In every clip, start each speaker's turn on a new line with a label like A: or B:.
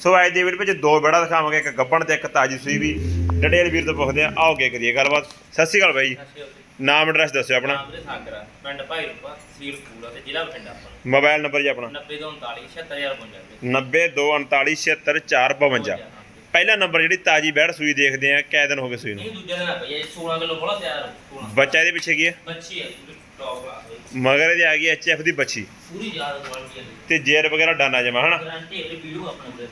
A: ਸੋ ਅੱਜ ਦੀ ਵੀਡੀਓ ਵਿੱਚ ਦੋ ਬੜਾ ਦਿਖਾਵਾਂਗੇ ਇੱਕ ਗੱਬਣ ਤੇ ਇੱਕ ਤਾਜੀ ਸੂਈ ਵੀ। ਡਡੇਲ ਵੀਰ ਤੋਂ ਪੁੱਛਦੇ ਆ ਆਓਗੇ ਕਰੀਏ ਗੱਲਬਾਤ। ਸਤਿ ਸ਼੍ਰੀ ਅਕਾਲ ਬਾਈ। ਨਾਮ ਐਡਰੈਸ ਦੱਸਿਓ ਆਪਣਾ।
B: ਨਾਮ ਦੇ ਸਾਗਰਾ ਪਿੰਡ ਭਾਈ ਰੂਪਾ ਸੀਲ ਪੂਰਾ ਤੇ ਜ਼ਿਲ੍ਹਾ ਬਠਿੰਡਾ ਆਪਣਾ
A: ਮੋਬਾਈਲ ਨੰਬਰ ਜੀ ਆਪਣਾ।
B: 9039 76055
A: 902397452 ਪਹਿਲਾ ਨੰਬਰ ਜਿਹੜੀ ਤਾਜੀ ਬੈੜ ਸੂਈ ਦੇਖਦੇ ਆ ਕੈ ਦਿਨ ਹੋ ਗਏ ਸੂਈ ਨੂੰ?
B: ਇਹ ਦੂਜੇ ਦਿਨ ਆ ਭਈ ਇਹ 16 ਕਿਲੋ ਬੋਲਾ ਤਿਆਰ ਹੋ 16
A: ਬੱਚਾ ਇਹਦੇ ਪਿੱਛੇ ਕੀ ਹੈ?
B: ਬੱਚੀ ਹੈ ਟੌਪ ਆ।
A: ਮਗਰ ਇਹਦੇ ਆ ਗਈ ਐਚਐਫ ਦੀ ਬੱਚੀ।
B: ਪੂਰੀ ਯਾਦ ਕੁਆਲਿਟੀ ਹੈ
A: ਤੇ ਜੇਰ ਵਗੈਰਾ ਡਾਨਾ ਜਮਾ ਹਨਾ?
B: ਗਾਰੰਟੀ ਹੈ ਵੀਡੀਓ ਆਪਣੇ ਕੋਲ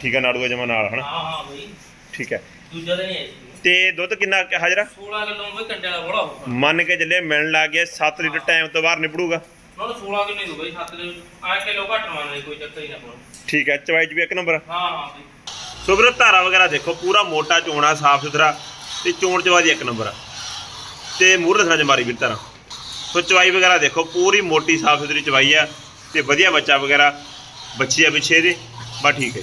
A: ਠੀਕ ਹੈ ਨਾੜੂਆ ਜਮਾ ਨਾਲ ਹਨਾ?
B: ਹਾਂ ਹਾਂ ਬਈ।
A: ਠੀਕ ਹੈ
B: ਦੂਜਾ ਦਿਨ ਹੀ ਹੈ
A: ਤੇ ਦੁੱਧ ਕਿੰਨਾ ਹਾਜ਼ਰਾ?
B: 16 ਕਿਲੋ ਬਈ ਕੰਡੇ ਵਾਲਾ ਬੋਲਾ ਹੋਊਗਾ।
A: ਮੰਨ ਕੇ ਚੱਲੇ ਮਿਲਣ ਲੱਗ ਗਿਆ 7 ਲੀਟਰ ਟਾਈਮ ਤੋਂ ਬਾਹਰ ਨਿਪੜੂਗਾ
B: ਨਾਲ 16 ਕਿਲੋ ਹੋ ਬਈ 7 ਕਿਲੋ। ਆ ਕਿਲੋ ਘੱਟ ਲਈ ਕੋਈ ਚੱਕਰ ਹੀ ਨਾ ਪਾਉ
A: ਠੀਕ ਹੈ ਚਵਾਈ ਚ ਵੀ ਇੱਕ ਨੰਬਰ
B: ਹਾਂ ਹਾਂ ਬਈ।
A: ਸੋ ਵੀਰੋ ਧਾਰਾ ਵਗੈਰਾ ਦੇਖੋ ਪੂਰਾ ਮੋਟਾ ਚੋਣਾ ਸਾਫ਼ ਸੁਥਰਾ। ਤੇ ਚੋਣ ਚਵਾਈ ਇੱਕ ਨੰਬਰ ਤੇ ਮੂਹਰੇ ਦੱਸਣਾ ਜਮਾਰੀ ਵੀਰ ਧਾਰਾ। ਸੋ ਚਵਾਈ ਵਗੈਰਾ ਦੇਖੋ, ਪੂਰੀ ਮੋਟੀ ਸਾਫ਼ ਸੁਥਰੀ ਚਵਾਈ ਆ ਤੇ ਵਧੀਆ ਬੱਚਾ ਵਗੈਰਾ, ਬੱਚੀ ਆ ਪਿੱਛੇ ਦੇ ਬਾ ਠੀਕ ਹੈ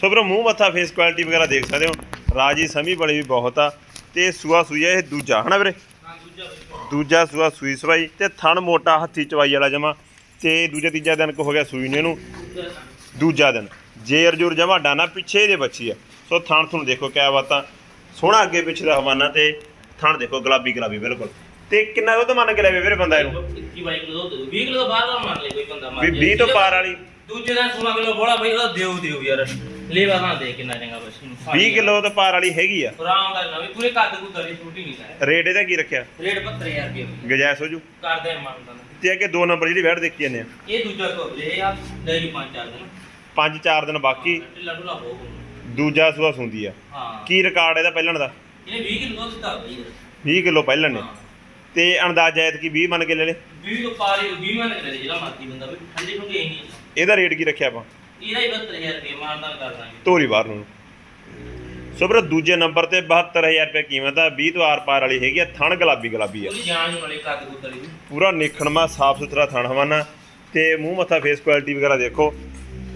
A: ਸੋ ਵੀਰੋ, ਮੂੰਹ ਮੱਥਾ ਫੇਸ ਕੁਆਲਿਟੀ ਵਗੈਰਾ ਦੇਖ ਸਕਦੇ ਹੋ। ਰਾਜੀ ਸਮੀ ਬੜੀ ਵੀ ਬਹੁਤ ਆ ਤੇ ਸੂਆ ਸੂਈਆ ਇਹ ਦੂਜਾ, ਹਨਾ ਵੀਰੇ?
B: ਦੂਜਾ
A: ਸੂਆ ਸੂਈ ਸਵਾਈ ਤੇ ਥਣ ਮੋਟਾ ਹੱਥੀ ਚਵਾਈ ਵਾਲਾ ਜਮਾ ਤੇ ਦੂਜਾ ਤੀਜਾ ਦਿਨ ਕੋ ਹੋ ਗਿਆ ਸੂਈ ਨੇ ਇਹਨੂੰ।
B: ਦੂਜਾ ਦਿਨ।
A: ਜੇਰ ਜੁਰ ਜਮਾ ਡਾਨਾ ਪਿੱਛੇ ਦੇ ਬੱਚੀ ਆ। ਸੋ ਥਣ ਤੁਹਾਨੂੰ ਦੇਖੋ ਕਿਆ ਬਾਤਾਂ। ਸੋਹਣਾ ਅੱਗੇ ਪਿੱਛੇ ਦਾ ਹਵਾਨਾ ਤੇ ਥਣ ਦੇਖੋ ਗੁਲਾਬੀ ਗੁਲਾਬੀ ਬਿਲਕੁਲ। ਤੇ ਕਿੰਨਾ ਦੁੱਧ ਮੰਨ ਕੇ ਲੈਵੇ ਵੀਰੇ ਬੰਦਾ ਇਹਨੂੰ?
B: 21 ਬਾਈ ਕਿਲੋ ਦੁੱਧ 20 ਕਿਲੋ ਬਾਹਰ ਦਾ ਮੰਨ ਲੈ ਕੋਈ ਬੰਦਾ ਮੰਨ
A: ਵੀ 20 ਤੋਂ ਪਾਰ ਵਾਲੀ।
B: ਦੂਜੇ ਦਾ 16 ਕਿਲੋ ਬੋਲਾ ਬਈ ਉਹਦਾ ਦਿਓ ਦਿਓ ਯਾਰ। ਲੇਵਾ ਨਾ ਦੇ ਕਿੰਨਾ ਚੰਗਾ ਬਸ
A: 20 ਕਿਲੋ ਤੋਂ ਪਾਰ ਵਾਲੀ ਹੈਗੀ ਆ।
B: ਆਰਾਮ ਦਾ ਨਾ ਵੀ ਪੂਰੇ ਕੱਦ ਕੁ ਤਰੀ ਛੋਟੀ ਨਹੀਂ ਹੈ
A: ਰੇਟ ਇਹਦਾ ਕੀ ਰੱਖਿਆ?
B: ਰੇਟ 72000 ਰੁਪਏ।
A: ਗਜਾਇਸ ਹੋ ਜੂ।
B: ਕਰਦੇ ਮੰਨਦਾ।
A: ਤੇ ਅੱਗੇ ਦੋ ਨੰਬਰ ਜਿਹੜੀ ਵੈਟ ਦੇਖੀ ਜਾਂਦੇ ਆ।
B: ਇਹ ਦੂਜਾ ਕੋ ਇਹ ਆ ਡੇਰੀ ਪੰਜ ਚਾਰ ਦਿਨ।
A: ਪੰਜ ਚਾਰ ਦਿਨ ਬਾਕੀ।
B: ਢਿੱਲਾ ਢੁੱਲਾ ਹੋ
A: ਦੂਜਾ ਸੂਆ ਸੁੰਦੀ ਆ।
B: ਹਾਂ।
A: ਕੀ ਰਿਕਾਰਡ ਇਹਦਾ ਪਹਿਲਣ ਦਾ?
B: ਇਹਨੇ 20 ਕਿਲੋ ਦਿੱਤਾ ਬਈ
A: 20 ਕਿਲੋ ਪਹਿਲਣ ਨੇ। ਤੇ ਅੰਦਾਜ਼ਾ ਐਤ ਕੀ 20 ਮੰਨ ਕੇ ਲੈ ਲੈ
B: 20 ਤੋਂ ਪਾਰੀ 20 ਮੰਨ ਕੇ ਲੈ ਜਿਹੜਾ ਮਰਜ਼ੀ ਬੰਦਾ ਵੀ ਠੰਡੀ ਠੰਡੀ ਇਹ ਨਹੀਂ
A: ਇਹਦਾ ਰੇਟ ਕੀ ਰੱਖਿਆ ਆਪਾਂ?
B: ਇਹਦਾ ਹੀ 72000 ਰੁਪਏ ਮਾਨਦਾਨ ਕਰ ਦਾਂਗੇ।
A: ਧੋਰੀ ਬਾਹਰ ਨੂੰ। ਸੋ ਵੀਰੋ ਦੂਜੇ ਨੰਬਰ ਤੇ 72000 ਰੁਪਏ ਕੀਮਤ ਆ। 20 ਤੋਂ ਆਰ ਪਾਰ ਵਾਲੀ ਹੈਗੀ ਆ ਥਣ ਗੁਲਾਬੀ ਗੁਲਾਬੀ ਆ।
B: ਉਹਦੀ ਜਾਨ ਵਾਲੇ ਕੱਦ ਕੁ ਤਰੀ ਵੀ
A: ਪੂਰਾ ਨਿਖਣਮਾ ਸਾਫ਼ ਸੁਥਰਾ ਥਣ ਹਵਾਨਾ। ਤੇ ਮੂੰਹ ਮੱਥਾ ਫੇਸ ਕੁਆਲਿਟੀ ਵਗੈਰਾ ਦੇਖੋ।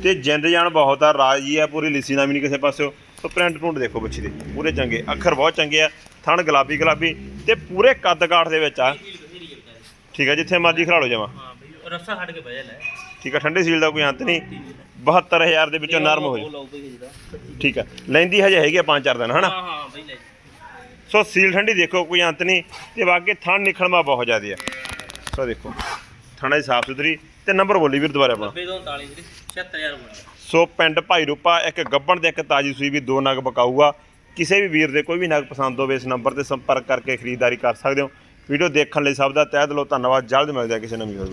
A: ਤੇ ਜਿੰਦ ਜਾਨ ਬਹੁਤ ਆ ਰਾਜੀ ਆ ਪੂਰੀ ਲਿੱਸੀ ਨਾ ਵੀ ਨਹੀਂ ਕਿਸੇ ਪਾਸਿਓ। ਸੋ ਪ੍ਰਿੰਟ ਪ੍ਰਿੰਟ ਦੇਖੋ ਬੱਚੀ ਦੇ ਪੂਰੇ ਚੰਗੇ ਅੱਖਰ ਬਹੁਤ ਚੰਗੇ ਆ ਥਣ ਗੁਲਾਬੀ ਗੁਲਾਬੀ ਤੇ ਪੂਰੇ ਕੱਦ ਕਾਠ ਦੇ ਵਿੱਚ ਆ। ਠੀਕ ਆ ਜਿੱਥੇ ਮਰਜ਼ੀ ਖੜਾ ਲਓ ਜਾਵਾਂ
B: ਹਾਂ ਬਈ ਰੱਸਾ ਛੱਡ ਕੇ ਬਹਿ ਜਾ ਲੈ।
A: ਠੀਕ ਆ ਠੰਡੇ ਸੀਲ ਦਾ ਕੋਈ ਅੰਤ ਨਹੀਂ। 72000 ਦੇ ਵਿੱਚੋਂ ਨਰਮ ਹੋ ਜਾ। ਠੀਕ ਆ ਲੈਂਦੀ ਹਜੇ ਹੈਗੀ ਆ ਪੰਜ ਚਾਰ ਦਿਨ ਹਨਾ?
B: ਹਾਂ ਹਾਂ ਬਈ ਲੈ।
A: ਸੋ ਸੀਲ ਠੰਡੀ ਦੇਖੋ ਕੋਈ ਅੰਤ ਨਹੀਂ। ਤੇ ਬਾਕੀ ਥਣ ਨਿਖਣਮਾ ਬਹੁਤ ਜ਼ਿਆਦਾ ਆ। ਸੋ ਦੇਖੋ। ਥਣਾ ਦੀ ਸਾਫ਼ ਸੁਥਰੀ ਤੇ ਨੰਬਰ ਬੋਲੀ ਵੀਰ ਦੁਬਾਰਾ ਆਪਣਾ।
B: 90 ਤੋਂ 39 ਵੀਰੇ 76000 ਬਣਾ
A: ਸੋ ਪਿੰਡ ਭਾਈ ਰੂਪਾ ਇੱਕ ਗੱਬਣ ਤੇ ਇੱਕ ਤਾਜੀ ਸੂਈ ਵੀ ਦੋ ਨਗ ਬਕਾਊਗਾ। ਕਿਸੇ ਵੀ ਵੀਰ ਦੇ ਕੋਈ ਵੀ ਨਗ ਪਸੰਦ ਹੋਵੇ ਇਸ ਨੰਬਰ ਤੇ ਸੰਪਰਕ ਕਰਕੇ ਖਰੀਦਦਾਰੀ ਕਰ ਸਕਦੇ ਹੋ। ਵੀਡੀਓ ਦੇਖਣ ਲਈ ਸਭ ਦਾ ਤਹਿ ਦਿਲੋਂ ਧੰਨਵਾਦ। ਜਲਦ ਮਿਲਦੇ ਆ ਕਿਸੇ ਨਵੀਂ ਹੋਰ